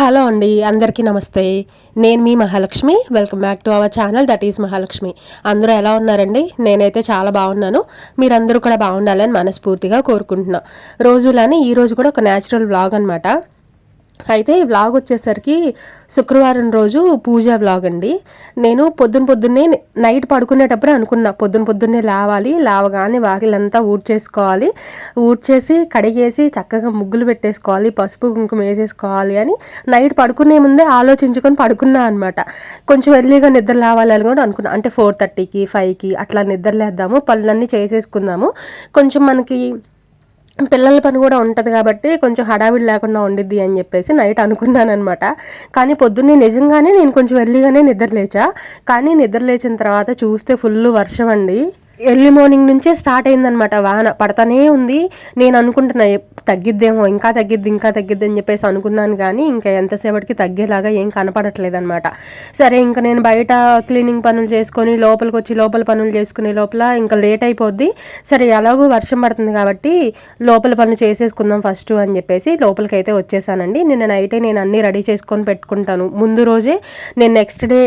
Hello అండి అందరికీ నమస్తే. నేను మీ Mahalakshmi. Welcome back to our channel that is Mahalakshmi. అందరూ ఎలా ఉన్నారండి? నేనైతే చాలా బాగున్నాను. మీరందరూ కూడా బాగుండాలని మనస్ఫూర్తిగా కోరుకుంటున్నా. రోజులానే ఈరోజు కూడా ఒక న్యాచురల్ వ్లాగ్ అనమాట అయితే ఈ వ్లాగ్ వచ్చేసరికి శుక్రవారం రోజు పూజ వ్లాగ్ అండి. నేను పొద్దున పొద్దున్నే నైట్ పడుకునేటప్పుడు అనుకున్నా పొద్దున పొద్దున్నే లేవాలి లేవగానే వాకిలంతా ఊడ్ చేసుకోవాలి ఊడ్ చేసి కడిగేసి చక్కగా ముగ్గులు పెట్టేసుకోవాలి పసుపు కుంకుమ వేసేసుకోవాలి అని నైట్ పడుకునే ముందే ఆలోచించుకొని పడుకున్నా అనమాట కొంచెం ఎర్లీగా నిద్ర లేవాలి కూడా అనుకున్నా. అంటే ఫోర్ థర్టీకి ఫైవ్కి అట్లా నిద్ర లేద్దాము పనులన్నీ చేసేసుకుందాము. కొంచెం మనకి పిల్లల పని కూడా ఉంటుంది కాబట్టి కొంచెం హడావిడి లేకుండా ఉండిద్ది అని చెప్పేసి నైట్ అనుకున్నాను అనమాట కానీ పొద్దున్నే నిజంగానే నేను కొంచెం ఎర్లీగానే నిద్రలేచా. కానీ నిద్రలేచిన తర్వాత చూస్తే ఫుల్ వర్షం అండి. ఎర్లీ మార్నింగ్ నుంచే స్టార్ట్ అయిందనమాట వాన పడతానే ఉంది. నేను అనుకుంటున్నా తగ్గిద్దేమో ఇంకా తగ్గిద్ది ఇంకా తగ్గిద్ది అని చెప్పేసి అనుకున్నాను కానీ ఇంకా ఎంతసేపటికి తగ్గేలాగా ఏం కనపడట్లేదు అనమాట సరే ఇంకా నేను బయట క్లీనింగ్ పనులు చేసుకొని లోపలికి వచ్చి లోపల పనులు చేసుకునే లోపల ఇంకా లేట్ అయిపోద్ది. సరే ఎలాగో వర్షం పడుతుంది కాబట్టి లోపల పనులు చేసేసుకుందాం ఫస్ట్ అని చెప్పేసి లోపలికి అయితే వచ్చేసానండి. నిన్న నైటే నేను అన్నీ రెడీ చేసుకొని పెట్టుకుంటాను. ముందు రోజే నేను నెక్స్ట్ డే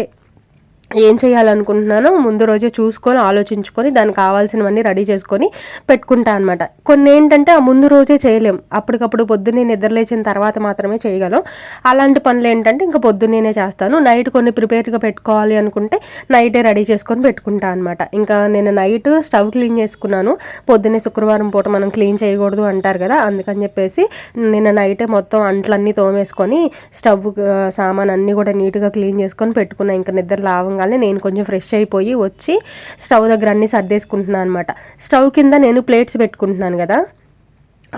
ఏం చేయాలనుకుంటున్నానో ముందు రోజే చూసుకొని ఆలోచించుకొని దానికి కావాల్సినవన్నీ రెడీ చేసుకొని పెట్టుకుంటా అనమాట కొన్ని ఏంటంటే ఆ ముందు రోజే చేయలేం. అప్పటికప్పుడు పొద్దున్నే నిద్రలేచిన తర్వాత మాత్రమే చేయగలం. అలాంటి పనులు ఏంటంటే ఇంకా పొద్దున్నేనే చేస్తాను. నైట్ కొన్ని ప్రిపేర్గా పెట్టుకోవాలి అనుకుంటే నైటే రెడీ చేసుకొని పెట్టుకుంటా అనమాట ఇంకా నేను నైట్ స్టవ్ క్లీన్ చేసుకున్నాను. పొద్దున్నే శుక్రవారం పూట మనం క్లీన్ చేయకూడదు అంటారు కదా అందుకని చెప్పేసి నిన్న నైటే మొత్తం అంట్లన్నీ తోమేసుకొని స్టవ్ సామాన్ అన్నీ కూడా నీట్గా క్లీన్ చేసుకొని పెట్టుకున్నా. ఇంకా నిద్ర లావంగా రాగానే నేను కొంచెం ఫ్రెష్ అయిపోయి వచ్చి స్టవ్ దగ్గర అన్నీ సర్దేసుకుంటున్నాను అనమాట స్టవ్ కింద నేను ప్లేట్స్ పెట్టుకుంటున్నాను కదా.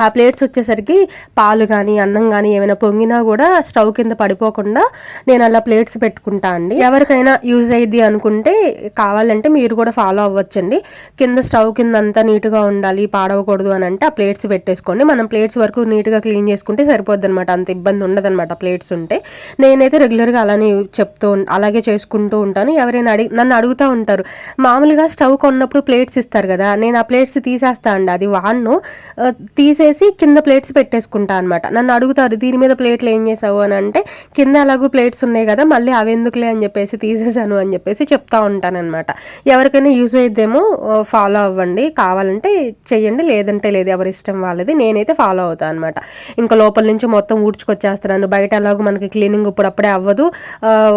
ఆ ప్లేట్స్ వచ్చేసరికి పాలు కానీ అన్నం కానీ ఏమైనా పొంగినా కూడా స్టవ్ కింద పడిపోకుండా నేను అలా ప్లేట్స్ పెట్టుకుంటా అండి. ఎవరికైనా యూజ్ అయ్యింది అనుకుంటే కావాలంటే మీరు కూడా ఫాలో అవ్వచ్చండి. కింద స్టవ్ కింద అంతా నీట్గా ఉండాలి పాడవకూడదు అని అంటే ఆ ప్లేట్స్ పెట్టేసుకోండి. మనం ప్లేట్స్ వరకు నీట్గా క్లీన్ చేసుకుంటే సరిపోద్ది అనమాట అంత ఇబ్బంది ఉండదన్నమాట ప్లేట్స్ ఉంటే. నేనైతే రెగ్యులర్గా అలానే చెప్తూ అలాగే చేసుకుంటూ ఉంటాను. ఎవరైనా అడిగి నన్ను అడుగుతూ ఉంటారు మామూలుగా స్టవ్ కొన్నప్పుడు ప్లేట్స్ ఇస్తారు కదా నేను ఆ ప్లేట్స్ తీసేస్తా అండి అది వాడిను. తీసే చేసి కింద ప్లేట్స్ పెట్టేసుకుంటా అనమాట నన్ను అడుగుతారు దీని మీద ప్లేట్లు ఏం చేసావు? అని అంటే కింద అలాగూ ప్లేట్స్ ఉన్నాయి కదా మళ్ళీ అవి ఎందుకులే? అని చెప్పేసి తీసేసాను అని చెప్పేసి చెప్తా ఉంటానన్నమాట. ఎవరికైనా యూజ్ అయిద్దేమో ఫాలో అవ్వండి. కావాలంటే చెయ్యండి లేదంటే లేదు. ఎవరి ఇష్టం వాళ్ళది. నేనైతే ఫాలో అవుతాను అనమాట ఇంకా లోపల నుంచి మొత్తం ఊడ్చుకొచ్చేస్తున్నాను. బయట అలాగూ మనకి క్లీనింగ్ ఇప్పుడప్పుడే అవ్వదు.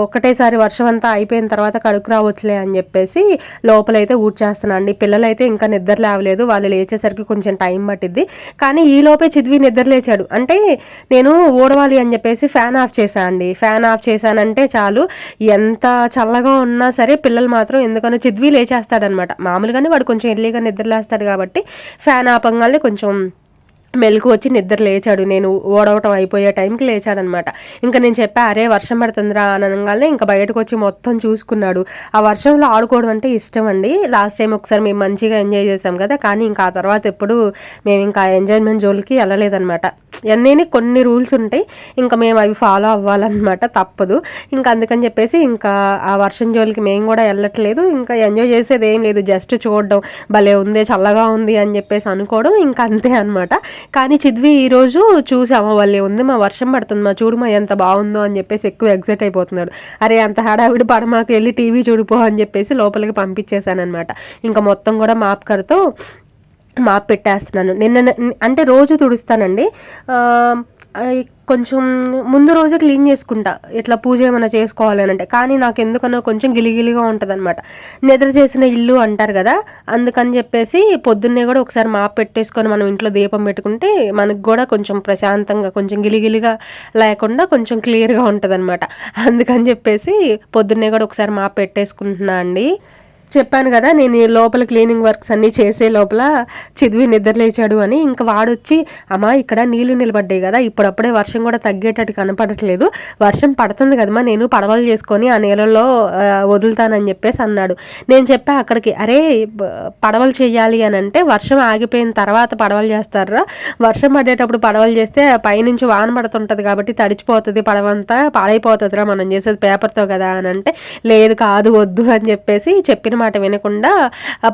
ఒకటేసారి వర్షం అంతా అయిపోయిన తర్వాత కడుకు రావచ్చులే అని చెప్పేసి లోపలైతే ఊడ్చేస్తున్నాను. అండి పిల్లలైతే ఇంకా నిద్ర లేవలేదు. వాళ్ళు లేచేసరికి కొంచెం టైం పట్టిద్ది. కానీ కానీ ఈలోపే చిద్వి నిద్రలేచాడు అంటే నేను ఓడవాలి అని చెప్పేసి ఫ్యాన్ ఆఫ్ చేశాను అండి. ఫ్యాన్ ఆఫ్ చేశానంటే చాలు. ఎంత చల్లగా ఉన్నా సరే పిల్లలు మాత్రం ఎందుకన్నా చిద్వి లేచేస్తాడనమాట. మామూలుగానే వాడు కొంచెం ఎర్లీగా నిద్రలేస్తాడు కాబట్టి ఫ్యాన్ ఆపంగానే కొంచెం మెలకు వచ్చి నిద్ర లేచాడు. నేను ఓడవటం అయిపోయే టైంకి లేచాడనమాట. ఇంకా నేను చెప్పా అరే వర్షం పడుతుందిరా అనగానే ఇంకా బయటకు వచ్చి మొత్తం చూసుకున్నాడు. ఆ వర్షంలో ఆడుకోవడం అంటే ఇష్టం అండి. లాస్ట్ టైం ఒకసారి మేము మంచిగా ఎంజాయ్ చేసాం కదా కానీ ఇంకా ఆ తర్వాత ఎప్పుడు మేము ఇంకా ఎంజాయ్మెంట్ జోలికి వెళ్ళలేదనమాట. అన్నీ కొన్ని రూల్స్ ఉంటాయి. ఇంకా మేము అవి ఫాలో అవ్వాలన్నమాట తప్పదు. ఇంకా అందుకని చెప్పేసి ఇంకా ఆ వర్షం జోలికి మేము కూడా వెళ్ళట్లేదు. ఇంకా ఎంజాయ్ చేసేది ఏం లేదు జస్ట్ చూడడం. భలే ఉంది చల్లగా ఉంది అని చెప్పేసి అనుకోవడం ఇంకా అంతే అనమాట కానీ చిద్వి ఈరోజు చూసాము వాళ్ళే ఉంది మా వర్షం పడుతుంది మా చూడు మా ఎంత బాగుందో అని చెప్పేసి ఎక్కువ ఎగ్జైట్ అయిపోతున్నాడు. అరే అంత హడావిడి పడమాకి వెళ్ళి టీవీ చూడిపో అని చెప్పేసి లోపలికి పంపించేశాను అనమాట ఇంకా మొత్తం కూడా మాప్కర్తో మాప్ పెట్టేస్తున్నాను. నిన్న అంటే రోజు తుడుస్తానండి. కొంచెం ముందు రోజే క్లీన్ చేసుకుంటా. ఇట్లా పూజ ఏమైనా చేసుకోవాలి అని అంటే. కానీ నాకు ఎందుకన్నా కొంచెం గిలిగిలిగా ఉంటుంది అనమాట నిద్ర చేసిన ఇల్లు అంటారు కదా అందుకని చెప్పేసి పొద్దున్నే కూడా ఒకసారి మాప్ పెట్టేసుకొని మనం ఇంట్లో దీపం పెట్టుకుంటే మనకు కూడా కొంచెం ప్రశాంతంగా కొంచెం గిలిగిలిగా లేకుండా కొంచెం క్లియర్గా ఉంటుంది అనమాట అందుకని చెప్పేసి పొద్దున్నే కూడా ఒకసారి మాప్ పెట్టేసుకుంటున్నా అండి. చెప్పాను కదా నేను లోపల క్లీనింగ్ వర్క్స్ అన్నీ చేసే లోపల చిదివి నిద్రలేచాడు అని ఇంకా వాడొచ్చి అమ్మా ఇక్కడ నీళ్ళు నిలబడ్డాయి కదా ఇప్పుడప్పుడే వర్షం కూడా తగ్గేటట్టు కనపడట్లేదు వర్షం పడుతుంది కదమ్మా నేను పడవలు చేసుకొని ఆ నీళ్ళలో వదులుతానని చెప్పేసి అన్నాడు. నేను చెప్పా అక్కడికి అరే పడవలు చేయాలి అని అంటే వర్షం ఆగిపోయిన తర్వాత పడవలు చేస్తారా? వర్షం పడేటప్పుడు పడవలు చేస్తే పైనుంచి వాన పడుతుంటుంది కాబట్టి తడిచిపోతుంది పడవంతా పాడైపోతుందిరా మనం చేసేది పేపర్తో కదా అని అంటే లేదు కాదు వద్దు అని చెప్పేసి చెప్పిన మాట వినకుండా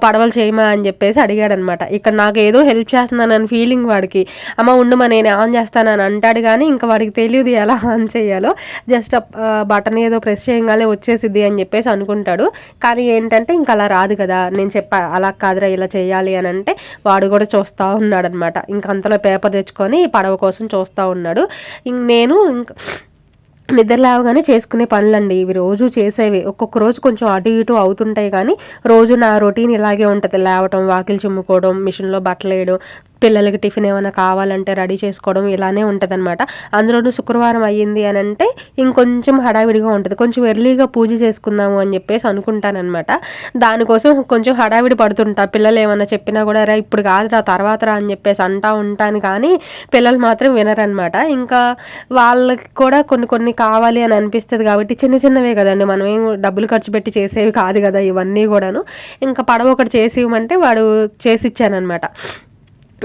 పడవలు చేయమా అని చెప్పేసి అడిగాడనమాట. ఇక్కడ నాకు ఏదో హెల్ప్ చేస్తున్నానని ఫీలింగ్ వాడికి. అమ్మ ఉండమా నేను ఆన్ చేస్తానని అంటాడు కానీ ఇంకా వాడికి తెలియదు ఎలా ఆన్ చేయాలో. జస్ట్ బటన్ ఏదో ప్రెస్ చేయగానే వచ్చేసిద్ది అని చెప్పేసి అనుకుంటాడు. కానీ ఏంటంటే ఇంకా అలా రాదు కదా. నేను చెప్పా అలా కాదురా ఇలా చేయాలి అని అంటే వాడు కూడా చూస్తూ ఉన్నాడు అనమాట ఇంక అంతలో పేపర్ తెచ్చుకొని పడవ కోసం చూస్తూ ఉన్నాడు. ఇంక నేను ఇంకా నిద్ర లేవగానే చేసుకునే పనులండి. ఇవి రోజు చేసేవి. ఒక్కొక్క రోజు కొంచెం అటు ఇటు అవుతుంటాయి కానీ రోజు నా రొటీన్ ఇలాగే ఉంటుంది. లేవటం వాకిలు చిమ్ముకోవడం మిషన్లో బట్టలు వేయడం పిల్లలకి టిఫిన్ ఏమైనా కావాలంటే రెడీ చేసుకోవడం ఇలానే ఉంటుంది అనమాట అందులోనూ శుక్రవారం అయ్యింది అని అంటే ఇంకొంచెం హడావిడిగా ఉంటుంది. కొంచెం ఎర్లీగా పూజ చేసుకుందాము అని చెప్పేసి అనుకుంటానమాట దానికోసం కొంచెం హడావిడి పడుతుంటా. పిల్లలు ఏమైనా చెప్పినా కూడా రా ఇప్పుడు కాదురా తర్వాత రా అని చెప్పేసి అంటా ఉంటాను కానీ పిల్లలు మాత్రం వినరనమాట ఇంకా వాళ్ళకి కూడా కొన్ని కొన్ని కావాలి అని అనిపిస్తుంది కాబట్టి చిన్న చిన్నవే కదండి. మనం ఏం డబ్బులు ఖర్చు పెట్టి చేసేవి కాదు కదా ఇవన్నీ కూడాను. ఇంకా పడవ ఒకటి చేసి ఇవ్వమంటే వాడు చేసి ఇచ్చానమాట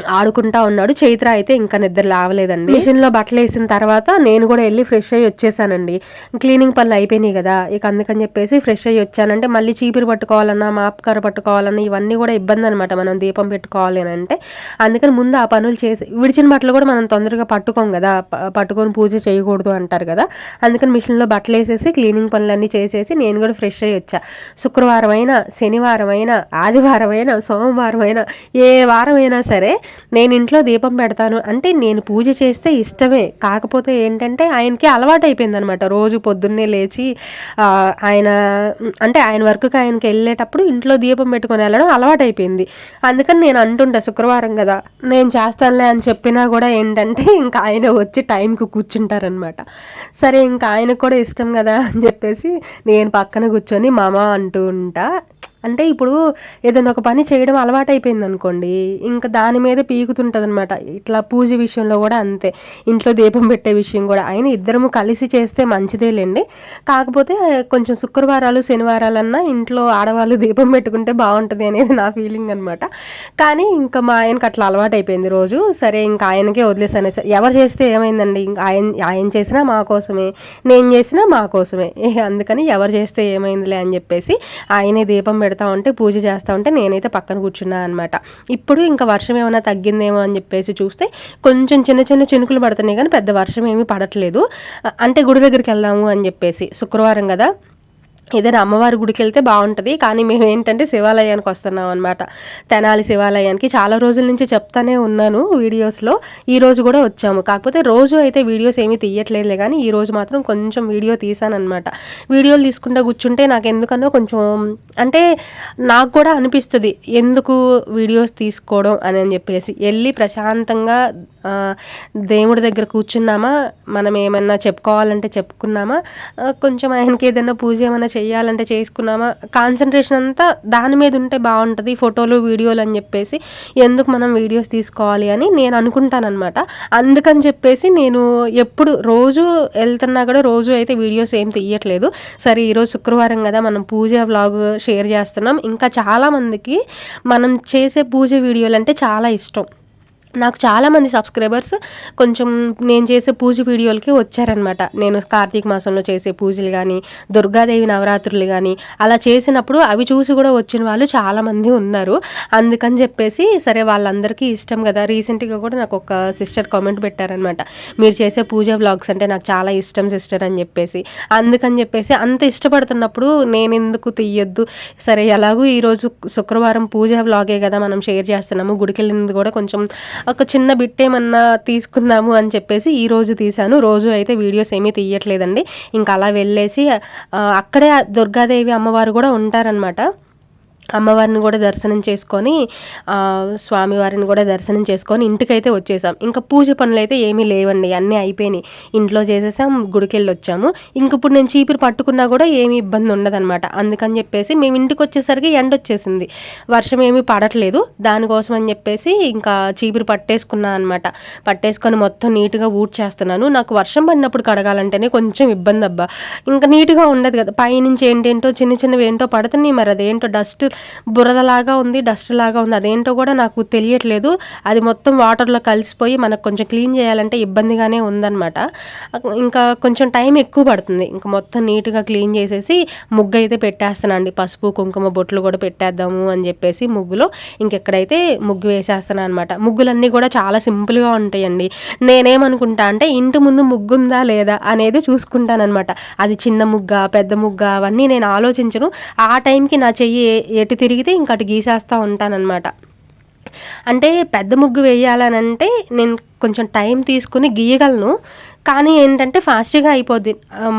ఆడుకుంటా ఉన్నాడు. చైత్ర అయితే ఇంకా నిద్ర లేవలేదండి. మిషన్లో బట్టలు వేసిన తర్వాత నేను కూడా వెళ్ళి ఫ్రెష్ అయ్యి వచ్చేసానండి. క్లీనింగ్ పనులు అయిపోయినాయి కదా ఇక అందుకని చెప్పేసి ఫ్రెష్ అయ్యి వచ్చానంటే మళ్ళీ చీపురు పట్టుకోవాలన్నా మాపకర పట్టుకోవాలన్నా ఇవన్నీ కూడా ఇబ్బంది అనమాట మనం దీపం పెట్టుకోవాలి అని అంటే. అందుకని ముందు ఆ పనులు చేసి విడిచిన బట్టలు కూడా మనం తొందరగా పట్టుకోం కదా పట్టుకొని పూజ చేయకూడదు అంటారు కదా. అందుకని మిషన్లో బట్టలు వేసేసి క్లీనింగ్ పనులన్నీ చేసేసి నేను కూడా ఫ్రెష్ అయ్యి వచ్చా. శుక్రవారం అయినా శనివారం అయినా ఆదివారం అయినా సోమవారం అయినా ఏ వారం అయినా సరే నేను ఇంట్లో దీపం పెడతాను అంటే నేను పూజ చేస్తే ఇష్టమే. కాకపోతే ఏంటంటే ఆయనకి అలవాటు అయిపోయింది అనమాట రోజు పొద్దున్నే లేచి ఆయన అంటే ఆయన వర్క్కి ఆయనకి వెళ్ళేటప్పుడు ఇంట్లో దీపం పెట్టుకొని వెళ్ళడం అలవాటు అయిపోయింది. అందుకని నేను అంటుంటా శుక్రవారం కదా నేను చేస్తానులే అని చెప్పినా కూడా ఏంటంటే ఇంకా ఆయన వచ్చి టైంకి కూర్చుంటారనమాట సరే ఇంకా ఆయనకు కూడా ఇష్టం కదా అని చెప్పేసి నేను పక్కన కూర్చొని మామ అంటూ ఉంటా అంటే ఇప్పుడు ఏదైనా ఒక పని చేయడం అలవాటైపోయింది అనుకోండి ఇంకా దాని మీద పీకుతుంటుంది అనమాట ఇట్లా పూజ విషయంలో కూడా అంతే. ఇంట్లో దీపం పెట్టే విషయం కూడా. ఆయన ఇద్దరము కలిసి చేస్తే మంచిదేలేండి. కాకపోతే కొంచెం శుక్రవారాలు శనివారాలన్నా ఇంట్లో ఆడవాళ్ళు దీపం పెట్టుకుంటే బాగుంటుంది అనేది నా ఫీలింగ్ అనమాట కానీ ఇంకా మా ఆయనకి అట్లా అలవాటైపోయింది రోజు. సరే ఇంకా ఆయనకే వదిలేసానే సరే ఎవరు చేస్తే ఏమైందండి? ఇంకా ఆయన ఆయన చేసినా మా కోసమే నేను చేసినా మా కోసమే. అందుకని ఎవరు చేస్తే ఏమైందిలే అని చెప్పేసి ఆయనే దీపం పెడతా ఉంటే పూజ చేస్తూ ఉంటే నేనైతే పక్కన కూర్చున్నా అనమాట ఇప్పుడు ఇంకా వర్షం ఏమైనా తగ్గిందేమో అని చెప్పేసి చూస్తే కొంచెం చిన్న చిన్న చినుకులు పడుతున్నాయి కానీ పెద్ద వర్షం ఏమీ పడట్లేదు. అంటే గుడి దగ్గరికి వెళ్దాము అని చెప్పేసి శుక్రవారం కదా? ఏదైనా అమ్మవారి గుడికి వెళ్తే బాగుంటుంది. కానీ మేము ఏంటంటే శివాలయానికి వస్తున్నాం అనమాట తెనాలి శివాలయానికి చాలా రోజుల నుంచి చెప్తానే ఉన్నాను వీడియోస్లో. ఈ రోజు కూడా వచ్చాము. కాకపోతే రోజు అయితే వీడియోస్ ఏమీ తీయట్లేదులే కానీ ఈ రోజు మాత్రం కొంచెం వీడియో తీసానమాట వీడియోలు తీసుకుంటే కూర్చుంటే నాకు ఎందుకన్నా కొంచెం అంటే నాకు కూడా అనిపిస్తుంది ఎందుకు వీడియోస్ తీసుకోవడం అని అని చెప్పేసి. వెళ్ళి ప్రశాంతంగా దేవుడి దగ్గర కూర్చున్నామా? మనం ఏమన్నా చెప్పుకోవాలంటే చెప్పుకున్నామా? కొంచెం ఆయనకి ఏదైనా పూజ ఏమైనా చేయాలంటే చేసుకున్నామా? కాన్సన్ట్రేషన్ అంతా దాని మీద ఉంటే బాగుంటుంది ఫోటోలు వీడియోలు అని చెప్పేసి ఎందుకు మనం వీడియోస్ తీసుకోవాలి అని నేను అనుకుంటానమాట అందుకని చెప్పేసి నేను ఎప్పుడు రోజు వెళ్తున్నా కూడా రోజు అయితే వీడియోస్ ఏం తీయట్లేదు. సరే ఈరోజు శుక్రవారం కదా మనం పూజ వ్లాగ్ షేర్ చేస్తున్నాం. ఇంకా చాలామందికి మనం చేసే పూజ వీడియోలు అంటే చాలా ఇష్టం. నాకు చాలామంది సబ్స్క్రైబర్స్ కొంచెం నేను చేసే పూజ వీడియోలకి వచ్చారనమాట నేను కార్తీక మాసంలో చేసే పూజలు కానీ దుర్గాదేవి నవరాత్రులు కానీ అలా చేసినప్పుడు అవి చూసి కూడా వచ్చిన వాళ్ళు చాలామంది ఉన్నారు. అందుకని చెప్పేసి సరే వాళ్ళందరికీ ఇష్టం కదా. రీసెంట్గా కూడా నాకు ఒక సిస్టర్ కామెంట్ పెట్టారనమాట మీరు చేసే పూజ వ్లాగ్స్ అంటే నాకు చాలా ఇష్టం సిస్టర్ అని చెప్పేసి. అందుకని చెప్పేసి అంత ఇష్టపడుతున్నప్పుడు నేను ఎందుకు తీయొద్దు? సరే ఎలాగూ ఈరోజు శుక్రవారం పూజ వ్లాగే కదా మనం షేర్ చేస్తున్నాము. గుడికి కూడా కొంచెం ఒక చిన్న బిట్ ఏమన్నా తీసుకుందాము అని చెప్పేసి ఈ రోజు తీశాను. రోజు అయితే వీడియోస్ ఏమీ తీయట్లేదండి. ఇంకా అలా వెళ్ళేసి అక్కడే దుర్గాదేవి అమ్మవారు కూడా ఉంటారనమాట అమ్మవారిని కూడా దర్శనం చేసుకొని స్వామివారిని కూడా దర్శనం చేసుకొని ఇంటికైతే వచ్చేసాం. ఇంకా పూజ పనులు అయితే ఏమీ లేవండి అన్నీ అయిపోయినాయి. ఇంట్లో చేసేసాం గుడికెళ్ళి వచ్చాము ఇంక ఇప్పుడు నేను చీపురు పట్టుకున్నా కూడా ఏమీ ఇబ్బంది ఉండదన్నమాట. అందుకని చెప్పేసి మేము ఇంటికి వచ్చేసరికి ఎండ వచ్చేసింది వర్షం ఏమీ పడట్లేదు. దానికోసం అని చెప్పేసి ఇంకా చీపురు పట్టేసుకున్నా అనమాట పట్టేసుకొని మొత్తం నీట్గా ఊడ్ చేస్తున్నాను నాకు వర్షం పడినప్పుడు కడగాలంటేనే కొంచెం ఇబ్బంది అబ్బా ఇంకా నీట్గా ఉండదు కదా. పైనుంచి ఏంటేంటో చిన్న చిన్నవి ఏంటో పడుతున్నాయి మరి. అదేంటో డస్ట్ బురదలాగా ఉంది డస్ట్ లాగా ఉంది. అదేంటో కూడా నాకు తెలియట్లేదు. అది మొత్తం వాటర్లో కలిసిపోయి మనకు కొంచెం క్లీన్ చేయాలంటే ఇబ్బందిగానే ఉందన్నమాట. ఇంకా కొంచెం టైం ఎక్కువ పడుతుంది. ఇంకా మొత్తం నీట్గా క్లీన్ చేసేసి ముగ్గు అయితే పెట్టేస్తానండి. పసుపు కుంకుమ బొట్లు కూడా పెట్టేద్దాము అని చెప్పేసి ముగ్గులో ఇంకెక్కడైతే ముగ్గు వేసేస్తాను అనమాట ముగ్గులన్నీ కూడా చాలా సింపుల్గా ఉంటాయండి. నేనేమనుకుంటా అంటే ఇంటి ముందు ముగ్గు ఉందా లేదా అనేది చూసుకుంటానమాట అది చిన్న ముగ్గ పెద్ద ముగ్గ అవన్నీ నేను ఆలోచించను. ఆ టైంకి నా చెయ్యి ఎటు తిరిగితే ఇంకా అటు గీసేస్తూ ఉంటానన్నమాట. అంటే పెద్ద ముగ్గు వేయాలనంటే నేను కొంచెం టైం తీసుకుని గీయగలను. కానీ ఏంటంటే ఫాస్ట్గా అయిపోద్ది.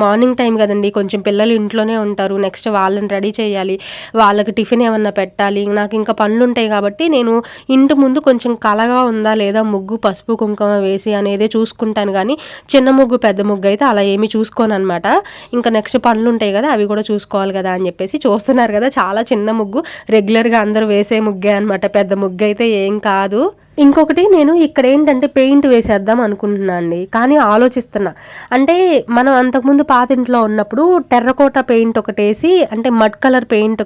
మార్నింగ్ టైం కదండి. కొంచెం పిల్లలు ఇంట్లోనే ఉంటారు. నెక్స్ట్ వాళ్ళని రెడీ చేయాలి. వాళ్ళకి టిఫిన్ ఏమన్నా పెట్టాలి. నాకు ఇంకా పనులు ఉంటాయి కాబట్టి నేను ఇంటి ముందు కొంచెం కలగా ఉందా లేదా ముగ్గు పసుపు కుంకుమ వేసి అనేది చూసుకుంటాను కానీ చిన్న ముగ్గు పెద్ద ముగ్గు అయితే అలా ఏమీ చూసుకోను అనమాట ఇంకా నెక్స్ట్ పనులు ఉంటాయి కదా అవి కూడా చూసుకోవాలి కదా అని చెప్పేసి చూస్తున్నారు కదా. చాలా చిన్న ముగ్గు. రెగ్యులర్గా అందరూ వేసే ముగ్గే అనమాట పెద్ద ముగ్గు అయితే ఏం కాదు. ఇంకొకటి నేను ఇక్కడ ఏంటంటే పెయింట్ వేసేద్దాం అనుకుంటున్నా అండి. కానీ ఆలోచిస్తున్నా. అంటే మనం అంతకుముందు పాతింట్లో ఉన్నప్పుడు టెర్రకోట పెయింట్ ఒకటి వేసి అంటే మడ్ కలర్ పెయింట్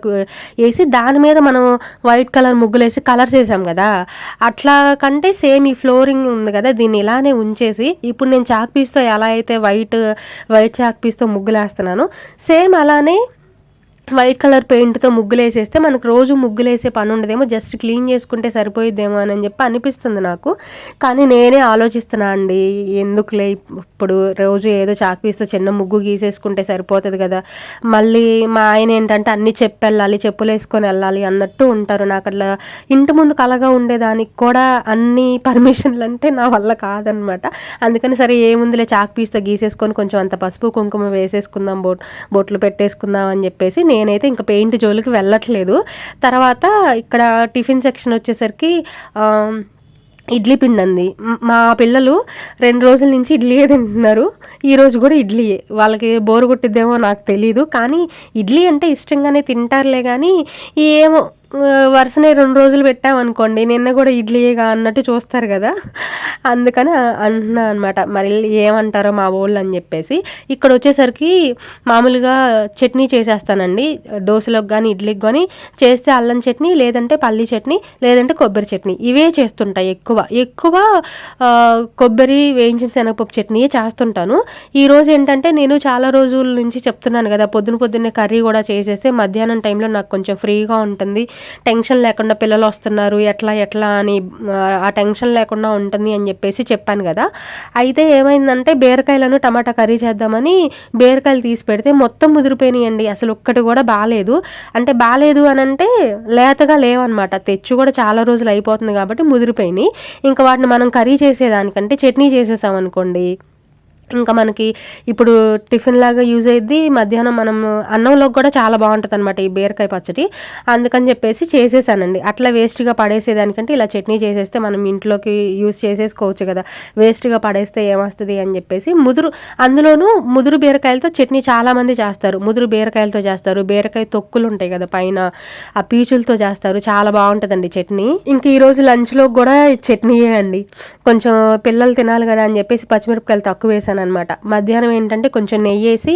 వేసి దాని మీద మనం వైట్ కలర్ ముగ్గులు వేసి కలర్స్ వేసాం కదా. అట్లా కంటే సేమ్ ఈ ఫ్లోరింగ్ ఉంది కదా దీన్ని ఇలానే ఉంచేసి ఇప్పుడు నేను చాక్ పీస్తో ఎలా అయితే వైట్ వైట్ చాక్ పీస్తో ముగ్గులేస్తున్నాను సేమ్ అలానే వైట్ కలర్ పెయింట్తో ముగ్గులు వేసేస్తే మనకు రోజు ముగ్గులు వేసే పని ఉండదేమో జస్ట్ క్లీన్ చేసుకుంటే సరిపోయిద్దేమో అని చెప్పి అనిపిస్తుంది నాకు. కానీ నేనే ఆలోచిస్తున్నా అండి ఎందుకులే ఇప్పుడు రోజు ఏదో చాకీస్తో చిన్న ముగ్గు గీసేసుకుంటే సరిపోతుంది కదా. మళ్ళీ మా ఆయన ఏంటంటే అన్ని చెప్పెళ్ళాలి చెప్పులు వేసుకొని వెళ్ళాలి అన్నట్టు ఉంటారు నాకు అట్లా. ఇంటి ముందు కలగా ఉండేదానికి కూడా అన్ని పర్మిషన్లు అంటే నా వల్ల కాదనమాట. అందుకని సరే ఏముందిలే చాక్ పీస్తో గీసేసుకొని కొంచెం అంత పసుపు కుంకుమ వేసేసుకుందాం బొట్ బొట్లు పెట్టేసుకుందాం అని చెప్పేసి నేనైతే ఇంకా పెయింట్ జోలికి వెళ్ళట్లేదు. తర్వాత ఇక్కడ టిఫిన్ సెక్షన్ వచ్చేసరికి ఇడ్లీ పిండి అంది మా పిల్లలు రెండు రోజుల నుంచి ఇడ్లీయే తింటున్నారు. ఈరోజు కూడా ఇడ్లీయే. వాళ్ళకి బోరు కొట్టిద్దేమో నాకు తెలియదు కానీ ఇడ్లీ అంటే ఇష్టంగానే తింటారులే కానీ ఏమో వరుసనే రెండు రోజులు పెట్టామనుకోండి నిన్న కూడా ఇడ్లీగా అన్నట్టు చూస్తారు కదా. అందుకని అంటున్నా అనమాట మరి ఏమంటారో మా వాళ్ళు అని చెప్పేసి. ఇక్కడ వచ్చేసరికి మామూలుగా చట్నీ చేసేస్తానండి. దోశలోకి కానీ ఇడ్లీకి కానీ చేస్తే అల్లం చట్నీ లేదంటే పల్లీ చట్నీ లేదంటే కొబ్బరి చట్నీ. ఇవే చేస్తుంటాయి ఎక్కువ. ఎక్కువ కొబ్బరి వేయించిన శనగపప్పు చట్నీయే చేస్తుంటాను. ఈరోజు ఏంటంటే నేను చాలా రోజుల నుంచి చెప్తున్నాను కదా పొద్దున పొద్దున్నే కర్రీ కూడా చేసేస్తే మధ్యాహ్నం టైంలో నాకు కొంచెం ఫ్రీగా ఉంటుంది. టెన్షన్ లేకుండా పిల్లలు వస్తున్నారు ఎట్లా ఎట్లా అని ఆ టెన్షన్ లేకుండా ఉంటుంది అని చెప్పేసి చెప్పాను కదా. అయితే ఏమైందంటే బీరకాయలను టమాటా కర్రీ చేద్దామని బీరకాయలు తీసి పెడితే మొత్తం ముదిరిపోయినాయండి. అసలు ఒక్కటి కూడా బాగాలేదు అంటే బాగాలేదు అని అంటే లేతగా లేవన్నమాట. తెచ్చు కూడా చాలా రోజులు అయిపోతుంది కాబట్టి ముదిరిపోయినాయి. ఇంకా వాటిని మనం కర్రీ చేసేదానికంటే చట్నీ చేసేసాం అనుకోండి ఇంకా మనకి ఇప్పుడు టిఫిన్ లాగా యూజ్ అయ్యిద్ది మధ్యాహ్నం మనం అన్నంలోకి కూడా చాలా బాగుంటుంది అనమాట ఈ బీరకాయ పచ్చడి. అందుకని చెప్పేసి చేసేసానండి. అట్లా వేస్ట్గా పడేసేదానికంటే ఇలా చట్నీ చేసేస్తే మనం ఇంట్లోకి యూజ్ చేసేసుకోవచ్చు కదా. వేస్ట్గా పడేస్తే ఏమొస్తుంది అని చెప్పేసి ముదురు అందులోనూ ముదురు బీరకాయలతో చట్నీ చాలామంది చేస్తారు. ముదురు బీరకాయలతో చేస్తారు. బీరకాయ తొక్కులు ఉంటాయి కదా పైన. ఆ పీచులతో చేస్తారు. చాలా బాగుంటుందండి చట్నీ. ఇంక ఈరోజు లంచ్లో కూడా చట్నీయే అండి. కొంచెం పిల్లలు తినాలి కదా అని చెప్పేసి పచ్చిమిరపకాయలు తక్కువ వేసాను. చేశాను అనమాట మధ్యాహ్నం ఏంటంటే కొంచెం నెయ్యి వేసి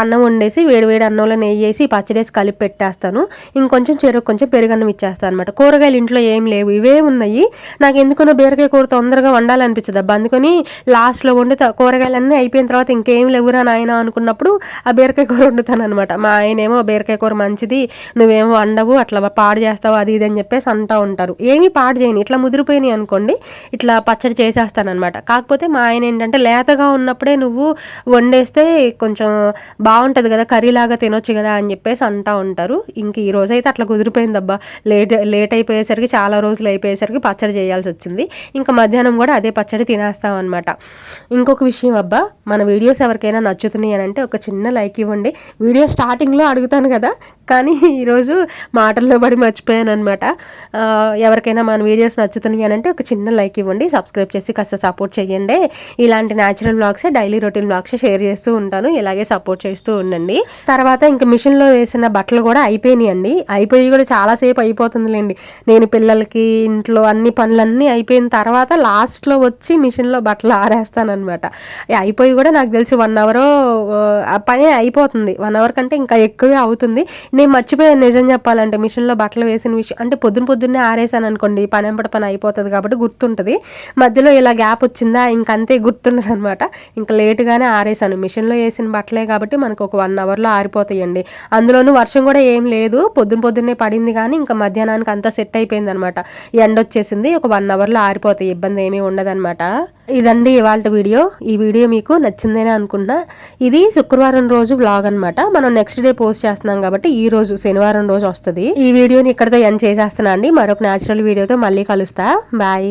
అన్నం వండేసి వేడి వేడి అన్నంలో నెయ్యి వేసి పచ్చడేసి కలిపి పెట్టేస్తాను. ఇంకొంచెం చెరుకు కొంచెం పెరుగన్నం ఇచ్చేస్తాను అనమాట కూరగాయలు ఇంట్లో ఏం లేవు ఇవే ఉన్నాయి. నాకు ఎందుకునో బీరకాయ కూర తొందరగా వండాలనిపించదు. అబ్బా అందుకని లాస్ట్లో వండి కూరగాయలన్నీ అయిపోయిన తర్వాత ఇంకేం లేవురా నాయన అనుకున్నప్పుడు ఆ బీరకాయ కూర వండుతాను అనమాట మా ఆయనేమో బీరకాయ కూర మంచిది నువ్వేమో వండవు అట్లా పాడు చేస్తావు అది ఇది అని చెప్పేసి అంటూ ఉంటారు. ఏమీ పాడు చేయని ఇట్లా ముదిరిపోయినాయి అనుకోండి ఇట్లా పచ్చడి చేసేస్తానమాట కాకపోతే మా ఆయన ఏంటంటే లేతగా ఉన్నప్పుడు అప్పుడే నువ్వు వండేస్తే కొంచెం బాగుంటుంది కదా కర్రీలాగా తినొచ్చు కదా అని చెప్పేసి అంటా ఉంటారు. ఇంక ఈ రోజు అయితే అట్లా కుదిరిపోయిందబ్బా. లేట్ లేట్ అయిపోయేసరికి చాలా రోజులు అయిపోయేసరికి పచ్చడి చేయాల్సి వచ్చింది. ఇంకా మధ్యాహ్నం కూడా అదే పచ్చడి తినేస్తాం అనమాట ఇంకొక విషయం అబ్బా మన వీడియోస్ ఎవరికైనా నచ్చుతున్నాయి అని అంటే ఒక చిన్న లైక్ ఇవ్వండి. వీడియో స్టార్టింగ్లో అడుగుతాను కదా కానీ ఈరోజు మాటల్లో పడి మర్చిపోయాను అనమాట ఎవరికైనా మన వీడియోస్ నచ్చుతున్నాయి అని అంటే ఒక చిన్న లైక్ ఇవ్వండి. సబ్స్క్రైబ్ చేసి కాస్త సపోర్ట్ చేయండి. ఇలాంటి natural blogs daily routine blogs share చేస్తూ ఉంటాను. ఇలాగే సపోర్ట్ చేస్తూ ఉండండి. తర్వాత ఇంకా మిషన్లో వేసిన బట్టలు కూడా అయిపోయినాయి అండి అయిపోయి కూడా చాలాసేపు అయిపోతుందిలేండి. నేను పిల్లలకి ఇంట్లో అన్ని పనులన్నీ అయిపోయిన తర్వాత లాస్ట్లో వచ్చి మిషన్లో బట్టలు ఆరేస్తానమాట అయిపోయి కూడా నాకు తెలిసి వన్ అవర్ పని అయిపోతుంది. వన్ అవర్ కంటే ఇంకా ఎక్కువే అవుతుంది. నేను మర్చిపోయాను నిజం చెప్పాలంటే మిషన్లో బట్టలు వేసిన విషయం. అంటే పొద్దున పొద్దున్నే ఆరేసాను అనుకోండి పని ఎంపటి పని అయిపోతుంది కాబట్టి గుర్తుంటుంది. మధ్యలో ఇలా గ్యాప్ వచ్చిందా ఇంకంతే గుర్తుండదు అనమాట ఇంకా లేటుగానే ఆరేసాను. మిషన్లో వేసిన బట్టలే కాబట్టి మనకు ఒక వన్ అవర్లో ఆరిపోతాయండి. అందులోనూ వర్షం కూడా ఏం లేదు. పొద్దున పొద్దున్నే పడింది కానీ ఇంకా మధ్యాహ్నానికి అంతా సెట్ అయిపోయింది అనమాట ఎండ వచ్చేసింది. ఒక వన్ అవర్లో ఆరిపోతాయి. ఇబ్బంది ఏమీ ఉండదన్నమాట ఇదండి ఇవాళ వీడియో. ఈ వీడియో మీకు నచ్చిందేనే అనుకుంటున్నా. ఇది శుక్రవారం రోజు వ్లాగ్ అనమాట. మనం నెక్స్ట్ డే పోస్ట్ చేస్తున్నాం కాబట్టి ఈ రోజు శనివారం రోజు వస్తుంది. ఈ వీడియోని ఇక్కడతో ఎండ్ చేసేస్తున్నా అండి. మరొక న్యాచురల్ వీడియోతో మళ్ళీ కలుస్తా. బాయ్